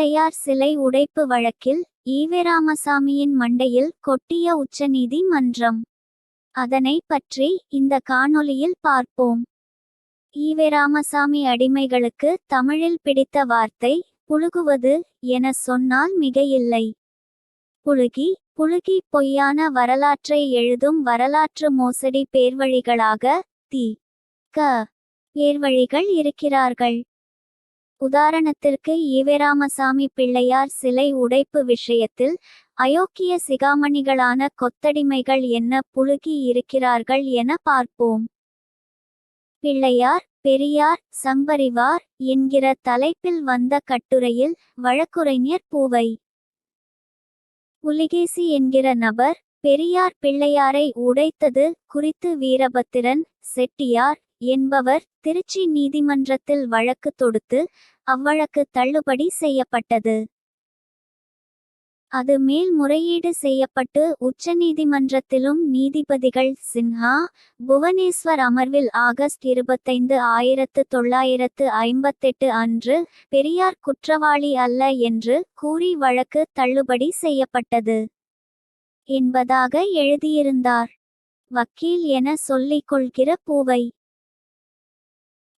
பிள்ளையார் சிலை உடைப்பு வழக்கில் ஈவராமசாமியின் மண்டையில் கொட்டிய உச்சநீதி மன்றம் அதனை பற்றி இந்த காணொளியில் பார்ப்போம். ஈவராமசாமி அடிமைகளுக்கு தமிழில் பிடித்த வார்த்தை புழுகுவது என சொன்னால் மிகையில்லை. புழுகி புழுகி பொய்யான வரலாற்றை எழுதும் வரலாற்று மோசடி பேர்வழிகளாக தி. க. பேர்வழிகள் இருக்கிறார்கள். உதாரணத்திற்கு ஈவேராமசாமி பிள்ளையார் சிலை உடைப்பு விஷயத்தில் அயோக்கிய சிகாமணிகளான கொத்தடிமைகள் என்ன புழுகி இருக்கிறார்கள் என பார்ப்போம். பிள்ளையார் பெரியார் சம்பரிவார் என்கிற தலைப்பில் வந்த கட்டுரையில் வழக்குரைஞர் பூவை. புலிகேசி என்கிற நபர் பெரியார் பிள்ளையாரை உடைத்தது குறித்து வீரபத்திரன் செட்டியார் என்பவர் திருச்சி நீதிமன்றத்தில் வழக்கு தொடுத்து அவ்வழக்கு தள்ளுபடி செய்யப்பட்டது. அது மேல்முறையீடு செய்யப்பட்டு உச்சநீதிமன்றத்திலும் நீதிபதிகள் சின்ஹா புவனேஸ்வர் அமர்வில் ஆகஸ்ட் இருபத்தைந்து ஆயிரத்து தொள்ளாயிரத்து ஐம்பத்தெட்டு அன்று பெரியார் குற்றவாளி அல்ல என்று கூறி வழக்கு தள்ளுபடி செய்யப்பட்டது. என்பதாக எழுதியிருந்தார். வக்கீல் என சொல்லிக் கொள்கிற பூவை.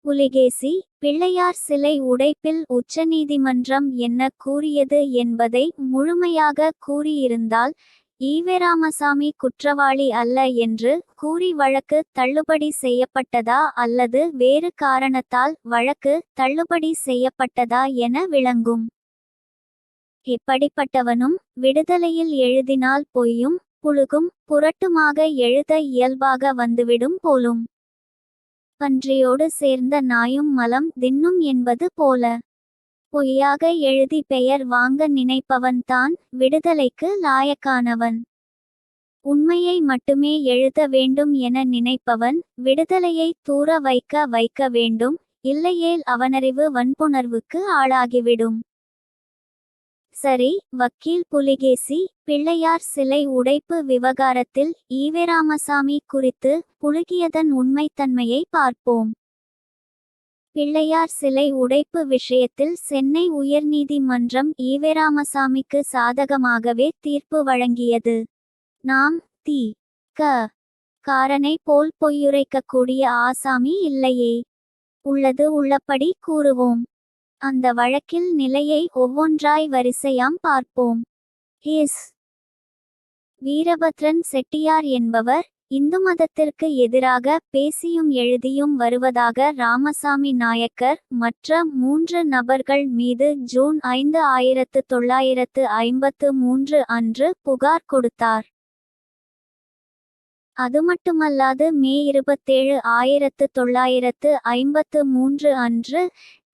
புலிகேசி பிள்ளையார் சிலை உடைப்பில் உச்சநீதிமன்றம் என்ன கூறியது என்பதை முழுமையாக கூறியிருந்தால் ஈவேராமசாமி குற்றவாளி அல்ல என்று கூறி வழக்கு தள்ளுபடி செய்யப்பட்டதா அல்லது வேறு காரணத்தால் வழக்கு தள்ளுபடி செய்யப்பட்டதா என விளங்கும். இப்படிப்பட்டவனும் விடுதலையில் எழுதினால் பொய்யும் புழுகும் புரட்டுமாக எழுத இயல்பாக வந்துவிடும் போலும். பன்றியோடு சேர்ந்த நாயும் மலம் தின்னும் என்பது போல. பொய்யாக எழுதி பெயர் வாங்க நினைப்பவன்தான் விடுதலைக்கு லாயக்கானவன். உண்மையை மட்டுமே எழுத வேண்டும் என நினைப்பவன் விடுதலையை தூர வைக்க வைக்க வேண்டும் இல்லையேல் அவனறிவு வன்புணர்வுக்கு ஆளாகிவிடும். சரி வக்கீல் புலிகேசி பிள்ளையார் சிலை உடைப்பு விவகாரத்தில் ஈவேராமசாமி குறித்து புழுகியதன் உண்மைத்தன்மையை பார்ப்போம். பிள்ளையார் சிலை உடைப்பு விஷயத்தில் சென்னை உயர்நீதிமன்றம் ஈவேராமசாமிக்கு சாதகமாகவே தீர்ப்பு வழங்கியது. நாம் தி. க. காரனை போல் பொய்யுரைக்கக்கூடிய ஆசாமி இல்லையே. உள்ளது உள்ளபடி கூறுவோம். அந்த வழக்கில் நிலையை ஒவ்வொன்றாய் வரிசையாம் பார்ப்போம். எஸ். வீரபத்ரன் செட்டியார் என்பவர் இந்து மதத்திற்கு எதிராக பேசியும் எழுதியும் வருவதாக ராமசாமி நாயக்கர் மற்ற மூன்று நபர்கள் மீது ஜூன் ஐந்து ஆயிரத்து தொள்ளாயிரத்து ஐம்பத்து மூன்று அன்று புகார் கொடுத்தார். அது மட்டுமல்லாது மே இருபத்தேழு ஆயிரத்து தொள்ளாயிரத்து ஐம்பத்து மூன்று அன்று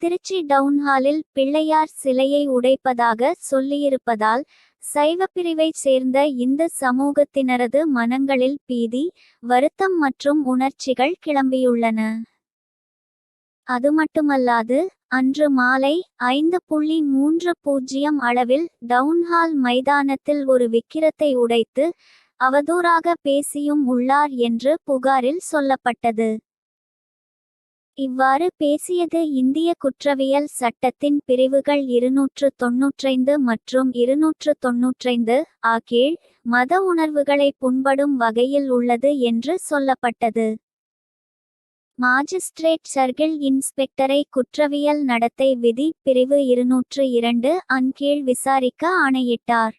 திருச்சி டவுன்ஹாலில் பிள்ளையார் சிலையை உடைப்பதாக சொல்லியிருப்பதால் சைவப்பிரிவைச் சேர்ந்த இந்து சமூகத்தினரது மனங்களில் பீதி வருத்தம் மற்றும் உணர்ச்சிகள் கிளம்பியுள்ளன. அது மட்டுமல்லாது அன்று மாலை ஐந்து புள்ளி மூன்று பூஜ்ஜியம் அளவில் டவுன்ஹால் மைதானத்தில் ஒரு விக்கிரத்தை உடைத்து அவதூறாக பேசியும் உள்ளார் என்று புகாரில் சொல்லப்பட்டது. இவ்வாறு பேசியது இந்திய குற்றவியல் சட்டத்தின் பிரிவுகள் இருநூற்று தொன்னூற்றைந்து மற்றும் இருநூற்று தொன்னூற்றைந்து ஆகீழ் மத உணர்வுகளை புண்படும் வகையில் உள்ளது என்று சொல்லப்பட்டது. மாஜிஸ்ட்ரேட் சர்கிள் இன்ஸ்பெக்டரை குற்றவியல் நடத்தை விதி பிரிவு இருநூற்று இரண்டு அன்கீழ் விசாரிக்க ஆணையிட்டார்.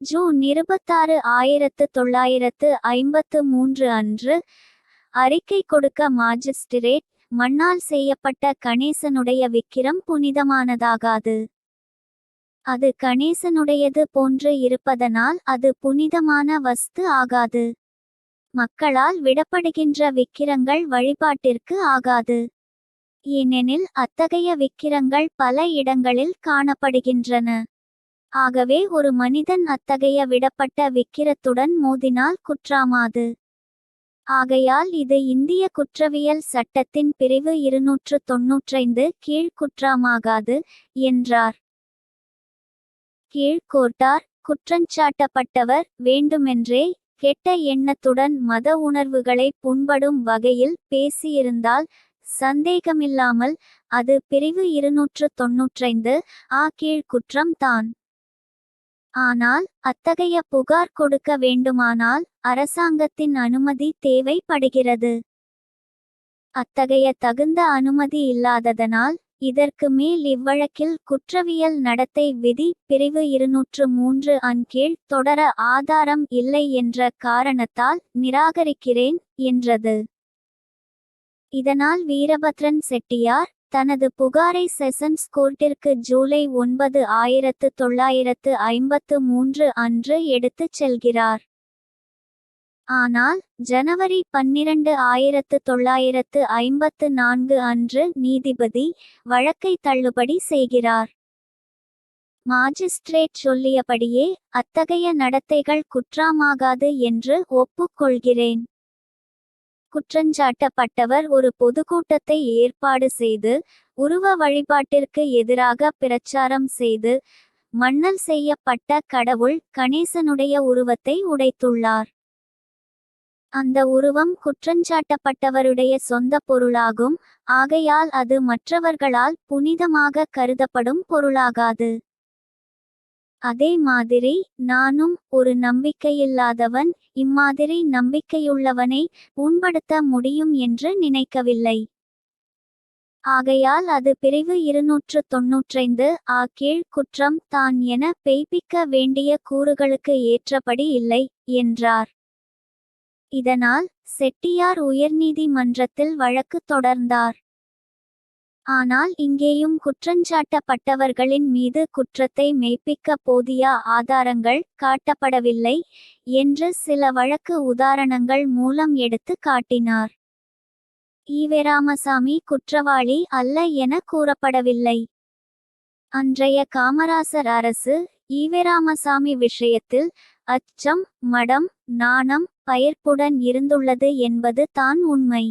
ஜூன் இருபத்தாறு ஆயிரத்து தொள்ளாயிரத்து ஐம்பத்து மூன்று அன்று அறிக்கை கொடுக்க மாஜிஸ்டிரேட் மண்ணால் செய்யப்பட்ட கணேசனுடைய விக்கிரம் புனிதமானதாகாது. அது கணேசனுடையது போன்று இருப்பதனால் அது புனிதமான வஸ்து ஆகாது. மக்களால் விடப்படுகின்ற விக்கிரங்கள் வழிபாட்டிற்கு ஆகாது. ஏனெனில் அத்தகைய விக்கிரங்கள் பல இடங்களில் காணப்படுகின்றன. ஆகவே ஒரு மனிதன் அத்தகைய விடப்பட்ட விக்கிரத்துடன் மோதினால் குற்றாமாது. ஆகையால் இது இந்திய குற்றவியல் சட்டத்தின் பிரிவு இருநூற்று தொன்னூற்றைந்து கீழ் குற்றமாகாது என்றார். கீழ்கோட்டார் குற்றஞ்சாட்டப்பட்டவர் வேண்டுமென்றே கெட்ட எண்ணத்துடன் மத உணர்வுகளை புண்படும் வகையில் பேசியிருந்தால் சந்தேகமில்லாமல் அது பிரிவு இருநூற்று தொன்னூற்றைந்து ஆ கீழ் குற்றம் தான். ஆனால் அத்தகைய புகார் கொடுக்க வேண்டுமானால் அரசாங்கத்தின் அனுமதி தேவைப்படுகிறது. அத்தகைய தகுந்த அனுமதி இல்லாததனால் இதற்கு மேல் இவ்வழக்கில் குற்றவியல் நடத்தை விதி பிரிவு இருநூற்று மூன்று அன் கீழ் தொடர ஆதாரம் இல்லை என்ற காரணத்தால் நிராகரிக்கிறேன் என்றது. இதனால் வீரபத்ரன் செட்டியார் தனது புகாரை செஷன்ஸ் கோர்ட்டிற்கு ஜூலை ஒன்பது ஆயிரத்து தொள்ளாயிரத்து ஐம்பத்து மூன்று அன்று எடுத்துச் செல்கிறார். ஆனால் ஜனவரி பன்னிரண்டு ஆயிரத்து தொள்ளாயிரத்து ஐம்பத்து நான்கு அன்று நீதிபதி வழக்கை தள்ளுபடி செய்கிறார். மாஜிஸ்ட்ரேட் சொல்லியபடியே அத்தகைய நடத்தைகள் குற்றமாகாது என்று ஒப்புக்கொள்கிறேன். குற்றஞ்சாட்டப்பட்டவர் ஒரு பொதுக்கூட்டத்தை ஏற்பாடு செய்து உருவ வழிபாட்டிற்கு எதிராக பிரச்சாரம் செய்து மண்ணல் செய்யப்பட்ட கடவுள் கணேசனுடைய உருவத்தை உடைத்துள்ளார். அந்த உருவம் குற்றஞ்சாட்டப்பட்டவருடைய சொந்த பொருளாகும் ஆகையால் அது மற்றவர்களால் புனிதமாக கருதப்படும் பொருளாகாது. அதே மாதிரி நானும் ஒரு நம்பிக்கையில்லாதவன் இம்மாதிரி நம்பிக்கையுள்ளவனை உண்படுத்த முடியும் என்று நினைக்கவில்லை. ஆகையால் அது பிரிவு இருநூற்று தொன்னூற்றைந்து ஆ கீழ் குற்றம் தான் என பெய்ப்பிக்க வேண்டிய கூறுகளுக்கு ஏற்றபடி இல்லை என்றார். இதனால் செட்டியார் உயர்நீதிமன்றத்தில் வழக்கு தொடர்ந்தார். ஆனால் இங்கேயும் குற்றஞ்சாட்டப்பட்டவர்களின் மீது குற்றத்தை மெய்ப்பிக்க போதிய ஆதாரங்கள் காட்டப்படவில்லை என்று சில வழக்கு உதாரணங்கள் மூலம் எடுத்து காட்டினார். ஈவேராமசாமி குற்றவாளி அல்ல என கூறப்படவில்லை. அன்றைய காமராசர் அரசு ஈவேராமசாமி விஷயத்தில் அச்சம் மடம் நாணம் பயிர்ப்புடன் இருந்துள்ளது என்பது தான் உண்மை.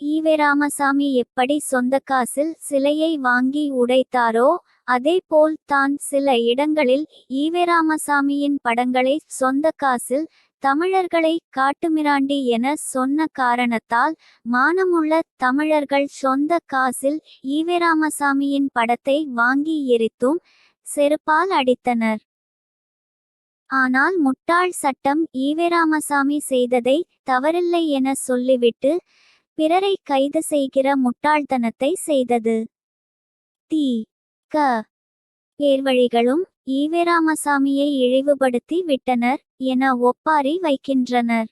ஈவேராமசாமி எப்படி சொந்த காசில் சிலையை வாங்கி உடைத்தாரோ அதே போல் தான் சில இடங்களில் ஈவேராமசாமியின் படங்களை சொந்த காசில் தமிழர்களை காட்டுமிராண்டி என சொன்ன காரணத்தால் மானமுள்ள தமிழர்கள் சொந்த காசில் ஈவேராமசாமியின் படத்தை வாங்கி எரித்தும் செருப்பால் அடித்தனர். ஆனால் முட்டாள் சட்டம் ஈவேராமசாமி செய்ததை தவறில்லை என சொல்லிவிட்டு பிறரை கைது செய்கிற முட்டாள்தனத்தை செய்தது. தி. க. பேர்வழிகளும் ஈவேராமசாமியை இழிவுபடுத்தி விட்டனர் என ஒப்பாரி வைக்கின்றனர்.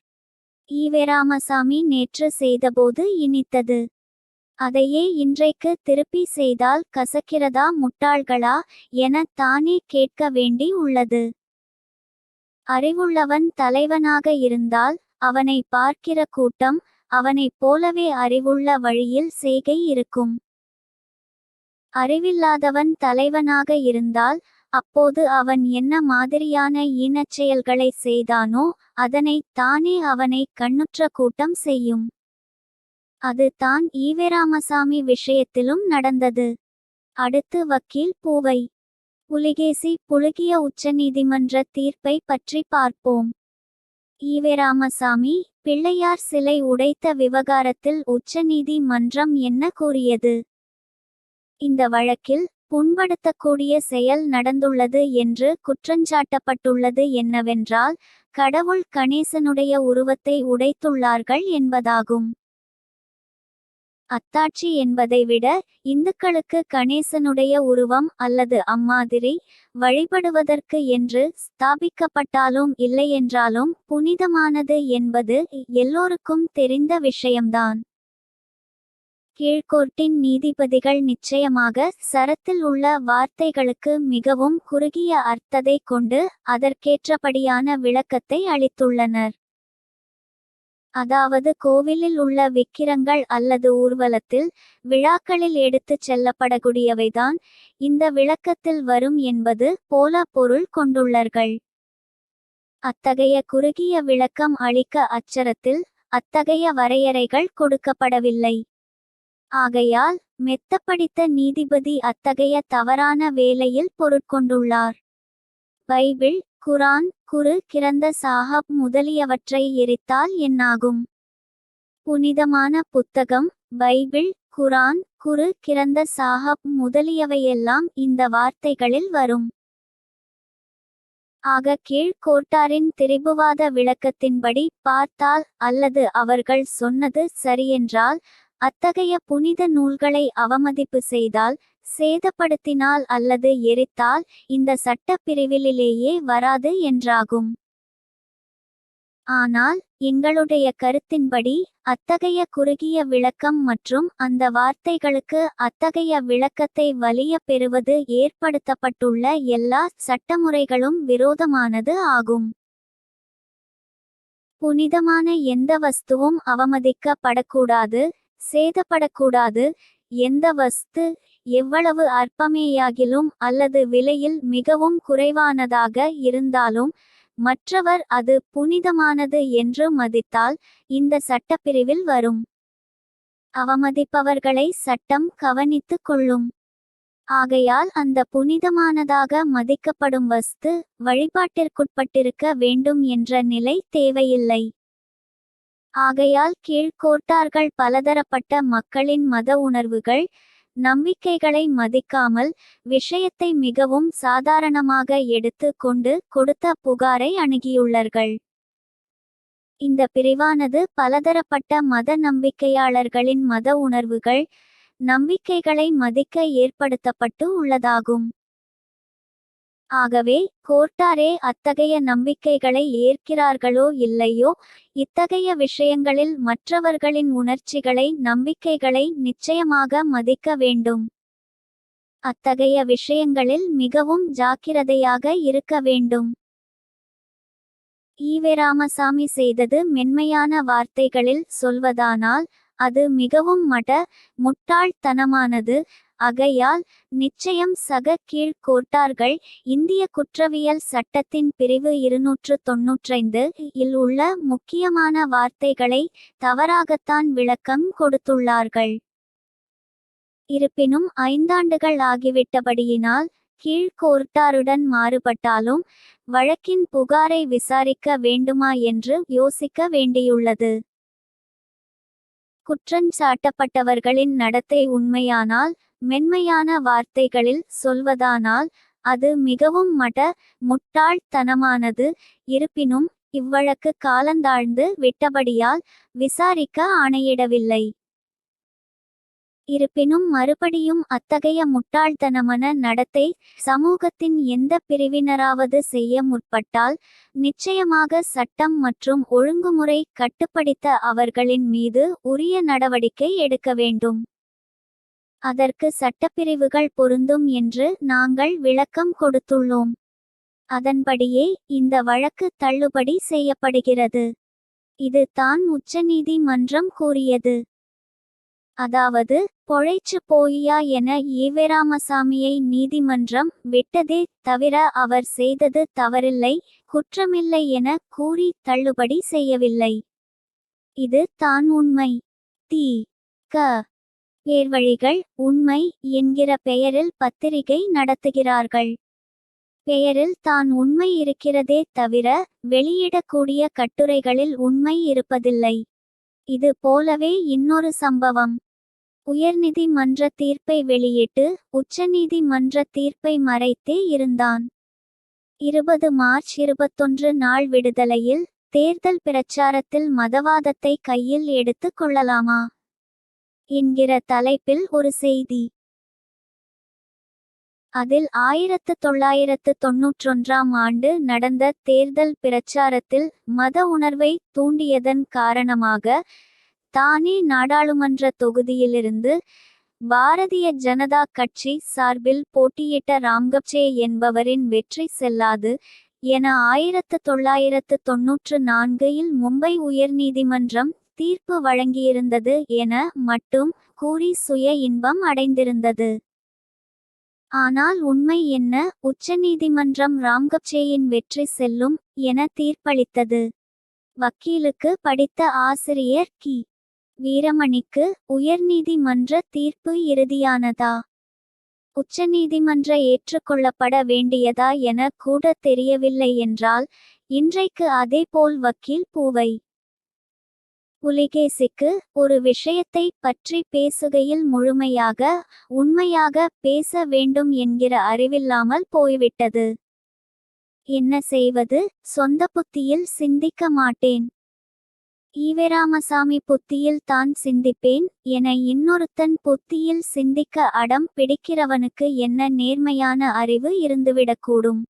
ஈவேராமசாமி நேற்று செய்தபோது இனித்தது. அதையே இன்றைக்கு திருப்பி செய்தால் கசக்கிறதா முட்டாள்களா என தானே கேட்க வேண்டி உள்ளது. அறிவுள்ளவன் தலைவனாக இருந்தால் அவனை பார்க்கிற கூட்டம் அவனைப் போலவே அறிவுள்ள வழியில் செய்கை இருக்கும். அறிவில்லாதவன் தலைவனாக இருந்தால் அப்போது அவன் என்ன மாதிரியான ஈனச் செயல்களை செய்தானோ அதனை தானே அவனை கண்ணுற்ற கூட்டம் செய்யும். அது தான் ஈவேராமசாமி விஷயத்திலும் நடந்தது. அடுத்து வக்கீல் பூவை. புலிகேசி புழுகிய உச்சநீதிமன்ற தீர்ப்பை பற்றி பார்ப்போம். ஈவேராமசாமி பிள்ளையார் சிலை உடைத்த விவகாரத்தில் உச்சநீதிமன்றம் என்ன கூறியது? இந்த வழக்கில் புண்படுத்தக்கூடிய செயல் நடந்துள்ளது என்று குற்றஞ்சாட்டப்பட்டுள்ளது என்னவென்றால் கடவுள் கணேசனுடைய உருவத்தை உடைத்துள்ளார்கள் என்பதாகும். அத்தாட்சி என்பதை விட இந்துக்களுக்கு கணேசனுடைய உருவம் அல்லது அம்மாதிரி வழிபடுவதற்கு என்று ஸ்தாபிக்கப்பட்டாலும் இல்லையென்றாலும் புனிதமானது என்பது எல்லோருக்கும் தெரிந்த விஷயம்தான். கீழ்கோர்ட்டின் நீதிபதிகள் நிச்சயமாக சரத்தில் உள்ள வார்த்தைகளுக்கு மிகவும் குறுகிய அர்த்தத்தை கொண்டு அதற்கேற்றபடியான விளக்கத்தை அளித்துள்ளனர். அதாவது கோவிலில் உள்ள விக்கிரங்கள் அல்லது ஊர்வலத்தில் விழாக்களில் எடுத்துச் செல்லப்படக்கூடியவைதான். இந்த விளக்கத்தில் வரும் என்பது போல பொருள் கொண்டுள்ளர்கள். அத்தகைய குறுகிய விளக்கம் அளிக்க அச்சரத்தில் அத்தகைய வரையறைகள் கொடுக்கப்படவில்லை. ஆகையால் மெத்தப்படித்த நீதிபதி அத்தகைய தவறான வேலையில் பொருட்கொண்டுள்ளார். பைபிள் குரான் குரு கிரந்த சாஹப் முதலியவற்றை எரித்தால் என்னாகும்? புனிதமான புத்தகம் பைபிள் குரான் குரு கிரந்த சாஹப் முதலியவையெல்லாம் இந்த வார்த்தைகளில் வரும். ஆக கீழ்கோட்டாரின் திரிபுவாத விளக்கத்தின்படி பார்த்தால் அல்லது அவர்கள் சொன்னது சரியென்றால் அத்தகைய புனித நூல்களை அவமதிப்பு செய்தால் சேதப்படுத்தினால் அல்லது எரித்தால் இந்த சட்டப்பிரிவிலேயே வராது என்றாகும். ஆனால் எங்களுடைய கருத்தின்படி அத்தகைய குறுகிய விளக்கம் மற்றும் அந்த வார்த்தைகளுக்கு அத்தகைய விளக்கத்தை வலிய பெறுவது ஏற்படுத்தப்பட்டுள்ள எல்லா சட்டமுறைகளும் விரோதமானது ஆகும். புனிதமான எந்த வஸ்துவும் அவமதிக்கப்படக்கூடாது சேதப்படக்கூடாது. எந்த வஸ்து எவ்வளவு அற்பமேயாகிலும் அல்லது விலையில் மிகவும் குறைவானதாக இருந்தாலும் மற்றவர் அது புனிதமானது என்று மதித்தால் இந்த சட்டப்பிரிவில் வரும். அவமதிப்பவர்களை சட்டம் கவனித்துக் கொள்ளும். ஆகையால் அந்த புனிதமானதாக மதிக்கப்படும் வஸ்து வழிபாட்டிற்குட்பட்டிருக்க வேண்டும் என்ற நிலை தேவையில்லை. ஆகையால் கீழ்கோட்டார்கள் பலதரப்பட்ட மக்களின் மத உணர்வுகள் நம்பிக்கைகளை மதிக்காமல் விஷயத்தை மிகவும் சாதாரணமாக எடுத்து கொண்டு கொடுத்த புகாரை அணுகியுள்ளார்கள். இந்த பிரிவானது பலதரப்பட்ட மத நம்பிக்கையாளர்களின் மத உணர்வுகள் நம்பிக்கைகளை மதிக்க ஏற்படுத்தப்பட்டு உள்ளதாகும். ஆகவே கோர்ட்டாரே அத்தகைய நம்பிக்கைகளை ஏற்கிறார்களோ இல்லையோ இத்தகைய விஷயங்களில் மற்றவர்களின் உணர்ச்சிகளை நம்பிக்கைகளை நிச்சயமாக மதிக்க வேண்டும். அத்தகைய விஷயங்களில் மிகவும் ஜாக்கிரதையாக இருக்க வேண்டும். ஈவே செய்தது மென்மையான வார்த்தைகளில் சொல்வதானால் அது மிகவும் மட முட்டாள்தனமானது அகையால் நிச்சயம் சக கீழ் கோட்டார்கள் இந்திய குற்றவியல் சட்டத்தின் பிரிவு இருநூற்று தொன்னூற்றைந்து இல் உள்ள முக்கியமான வார்த்தைகளை தவறாகத்தான் விளக்கம் கொடுத்துள்ளார்கள். இருப்பினும் ஐந்தாண்டுகள் ஆகிவிட்டபடியினால் கீழ் கோர்ட்டாருடன் மாறுபட்டாலும் வழக்கின் புகாரை விசாரிக்க வேண்டுமா என்று யோசிக்க வேண்டியுள்ளது. குற்றஞ்சாட்டப்பட்டவர்களின் நடத்தை உண்மையானால் மென்மையான வார்த்தைகளில் சொல்வதானால் அது மிகவும் மட முட்டாள்தனமானது. இருப்பினும் இவ்வழக்கு காலந்தாழ்ந்து விட்டபடியால் விசாரிக்க ஆணையிடவில்லை. இருப்பினும் மறுபடியும் அத்தகைய முட்டாள்தனமான நடத்தை சமூகத்தின் எந்த பிரிவினராவது செய்ய முற்பட்டால் நிச்சயமாக சட்டம் மற்றும் ஒழுங்குமுறை கட்டுப்படுத்த அவர்களின் மீது உரிய நடவடிக்கை எடுக்க வேண்டும். அதற்கு சட்டப்பிரிவுகள் பொருந்தும் என்று நாங்கள் விளக்கம் கொடுத்துள்ளோம். அதன்படியே இந்த வழக்கு தள்ளுபடி செய்யப்படுகிறது. இது தான் உச்சநீதிமன்றம் கூறியது. அதாவது பொழைச்சு போயியா என ஈவேராமசாமியை நீதிமன்றம் விட்டதே தவிர அவர் செய்தது தவறில்லை குற்றமில்லை என கூறி தள்ளுபடி செய்யவில்லை. இது தான் உண்மை. தி. க. பேர்வழிகள் உண்மை என்கிற பெயரில் பத்திரிகை நடத்துகிறார்கள். பெயரில் தான் உண்மை இருக்கிறதே தவிர வெளியிடக்கூடிய கட்டுரைகளில் உண்மை இருப்பதில்லை. இது போலவே இன்னொரு சம்பவம். உயர்நீதிமன்ற தீர்ப்பை வெளியிட்டு உச்சநீதிமன்ற தீர்ப்பை மறைத்தே இருந்தான். இருபது மார்ச் இருபத்தொன்று நாள் விடுதலையில் தேர்தல் பிரச்சாரத்தில் மதவாதத்தை கையில் எடுத்து கொள்ளலாமா? என்கிற தலைப்பில் ஒரு செய்தி. அதில் ஆயிரத்து தொள்ளாயிரத்து தொன்னூற்றொன்றாம் ஆண்டு நடந்த தேர்தல் பிரச்சாரத்தில் மத உணர்வை தூண்டியதன் காரணமாக தானே நாடாளுமன்ற தொகுதியிலிருந்து பாரதிய ஜனதா கட்சி சார்பில் போட்டியிட்ட ராம்கப்சே என்பவரின் வெற்றி செல்லாது என ஆயிரத்து தொள்ளாயிரத்து தொன்னூற்று நான்கில் மும்பை உயர்நீதிமன்றம் தீர்ப்பு வழங்கியிருந்தது என மட்டும் கூறி சுய இன்பம் அடைந்திருந்தது. ஆனால் உண்மை என்ன? உச்சநீதிமன்றம் ராம்கப்சேயின் வெற்றி செல்லும் என தீர்ப்பளித்தது. வக்கீலுக்கு படித்த ஆசிரியர் கி. வீரமணிக்கு உயர்நீதிமன்ற தீர்ப்பு இறுதியானதா? உச்சநீதிமன்ற ஏற்றுக்கொள்ளப்பட வேண்டியதா என கூட தெரியவில்லை என்றால் இன்றைக்கு அதேபோல் வக்கீல் பூவை புலிகேசிக்கு ஒரு விஷயத்தை பற்றி பேசுகையில் முழுமையாக உண்மையாக பேச வேண்டும் என்கிற அறிவில்லாமல் போய்விட்டது. என்ன செய்வது? சொந்த புத்தியில் சிந்திக்க மாட்டேன். ஈவராமசாமி புத்தியில் தான் சிந்திப்பேன் என இன்னொருத்தன் புத்தியில் சிந்திக்க அடம் பிடிக்கிறவனுக்கு என்ன நேர்மையான அறிவு இருந்துவிடக்கூடும்.